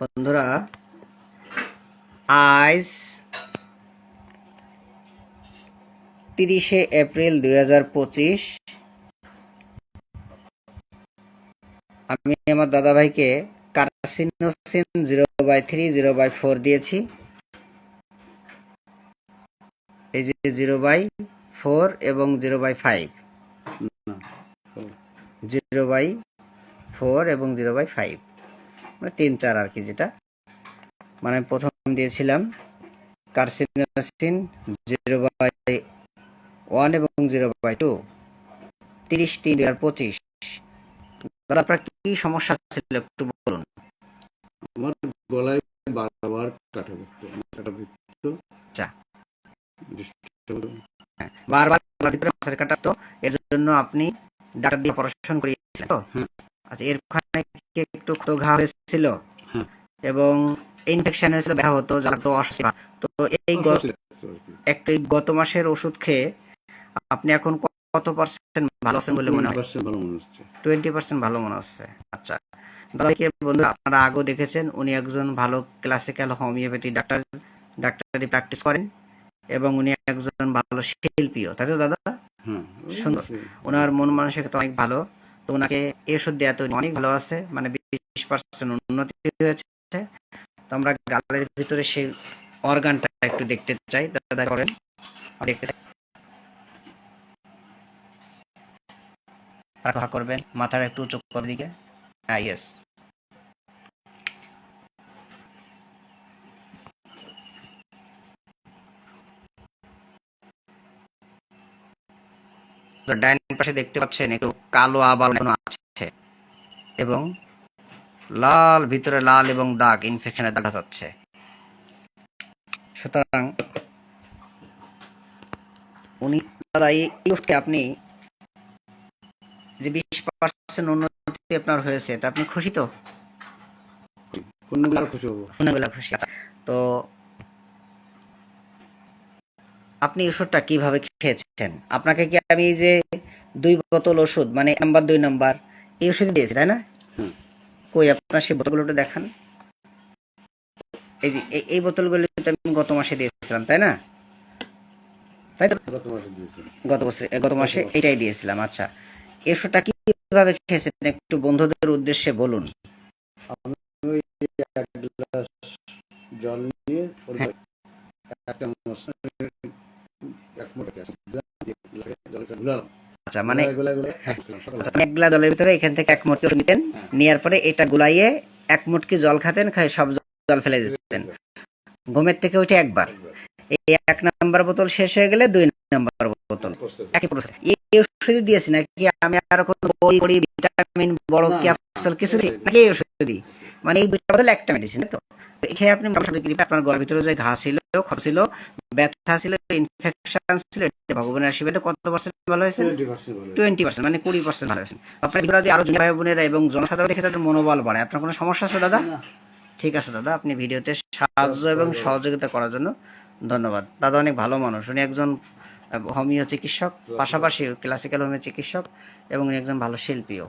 বন্ধুরা, আজ তিরিশে এপ্রিল দুই হাজার পঁচিশ। আমি আমার দাদা ভাইকে carcinosin zero by three, zero by four দিয়েছি। এই যে জিরো বাই ফোর এবং zero by five. Zero by four এবং জিরো বাই ফাইভ। মানে তিন চার আর কি যেটা। মানে প্রথম দিয়েছিলাম কার্সিনোসিন জিরো বাই ওয়ান এবং জিরো বাই টু তিরিশ তিন হাজার পঁচিশ। দাদা আপনার কি সমস্যা ছিল একটু বলুন। আমার গলায় বারবার কাটা কাটা আচ্ছা। বারবার গলার ভিতরে মাছের কাটাতো এর জন্য আপনি ডাক্তার দিয়ে অপারেশন করিয়েছিলেন তো? হুম। আচ্ছা কি একটু ক্ষত ঘা হয়েছিল এবং ইনফেকশন হয়েছিল ব্যথা হতো তো অস্বস্তি তো এই। একটা গত মাসের ওষুধ খেয়ে আপনি এখন কত পার্সেন্ট ভালো আছেন বলে মনে হয়? 20% ভালো হচ্ছে। টোয়েন্টি পার্সেন্ট ভালো মনে হচ্ছে। আচ্ছা দাদাকে বন্ধু আপনারা আগেও দেখেছেন উনি একজন ভালো ক্লাসিক্যাল হোমিওপ্যাথি ডাক্তার ডাক্তারি প্র্যাকটিস করেন এবং উনি একজন ভালো শিল্পীও। তাই তো দাদা? হ্যাঁ সুন্দর। ওনার মন মানসিকতা অনেক ভালো। তো ওনাকে এই ওষুধ দেওয়া তো অনেক ভালো আছে মানে বিশ পার্সেন্ট উন্নতি হয়েছে। তো আমরা গালের ভিতরে সেই অর্গানটা একটু দেখতে চাই, দাদা করেন। দেখতে। আর করবেন, মাথাটা একটু উঁচু করে দিকে। হ্যাঁ ইয়েস ডাইন পাশে দেখতে পাচ্ছেন একটু কালো আবার আছে এবং লাল ভিতরে লাল এবং দাগ ইনফেকশনের দাগ যাচ্ছে। সুতরাং উনি দাদা এই আপনি যে বিশ পার্সেন্ট উন্নতি আপনার হয়েছে তা আপনি খুশি তো? খুশি হব? খুশি? আচ্ছা, তো আপনি ওষুধটা কীভাবে খেয়েছেন? আপনাকে কি আমি যে দুই বোতল ওষুধ মানে নাম্বার দুই নাম্বার এই ওষুধ দিয়েছি তাই না? কই আপনার সেই বোতলগুলো দেখান। এই যে এই- বোতলগুলো আমি গত মাসে দিয়েছিলাম তাই না? তাই তো? গত বছর গত মাসে এটাই দিয়েছিলাম আচ্ছা। এই ওষুধটা কীভাবে খেয়েছেন? একটু বন্ধুদের উদ্দেশ্যে বলুন। জল নিয়ে আচ্ছা মানে সকালে আচ্ছা, এক জলের ভিতরে এখান থেকে এক মুটকি নিতেন নেওয়ার পরে এটা গুলাইয়ে এক মুটকি জল খাতেন সব জল ফেলে দিতেন। ঘুমের থেকে উঠে একবার। এই এক নাম্বার বোতল শেষ হয়ে গেলে দুই নাম্বার বোতল। একই প্রসেস এই ওষুধ দিয়েছি নাকি আমি আর কোনো বই ভিটামিন বড় ক্যাপসুল কিছু দিই? নাকি এই ওষুধ দিই? মানে এই দুইটা বোতল একটা মেডিসিন তো? খেয়ে আপনি আপনার গলার ভিতরে যে ঘা ছিল ক্ষত ছিল? ব্যথা ছিল ইনফেকশন ছিল এতে ভগবানের আশীর্বাদে কত পার্সেন্ট ভালো হয়েছে? টোয়েন্টি পার্সেন্ট মানে কুড়ি পার্সেন্ট ভালো আছেন আপনার আরও ভাই বোনেরা এবং জনসাধারণ দেখে তাদের মনোবল বাড়ে। আপনার কোনো সমস্যা আছে দাদা? ঠিক আছে দাদা আপনি ভিডিওতে সাহায্য এবং সহযোগিতা করার জন্য ধন্যবাদ। দাদা অনেক ভালো মানুষ। উনি একজন হোমিও চিকিৎসক পাশাপাশি ক্লাসিক্যাল হোমিও চিকিৎসক এবং একজন ভালো শিল্পীও।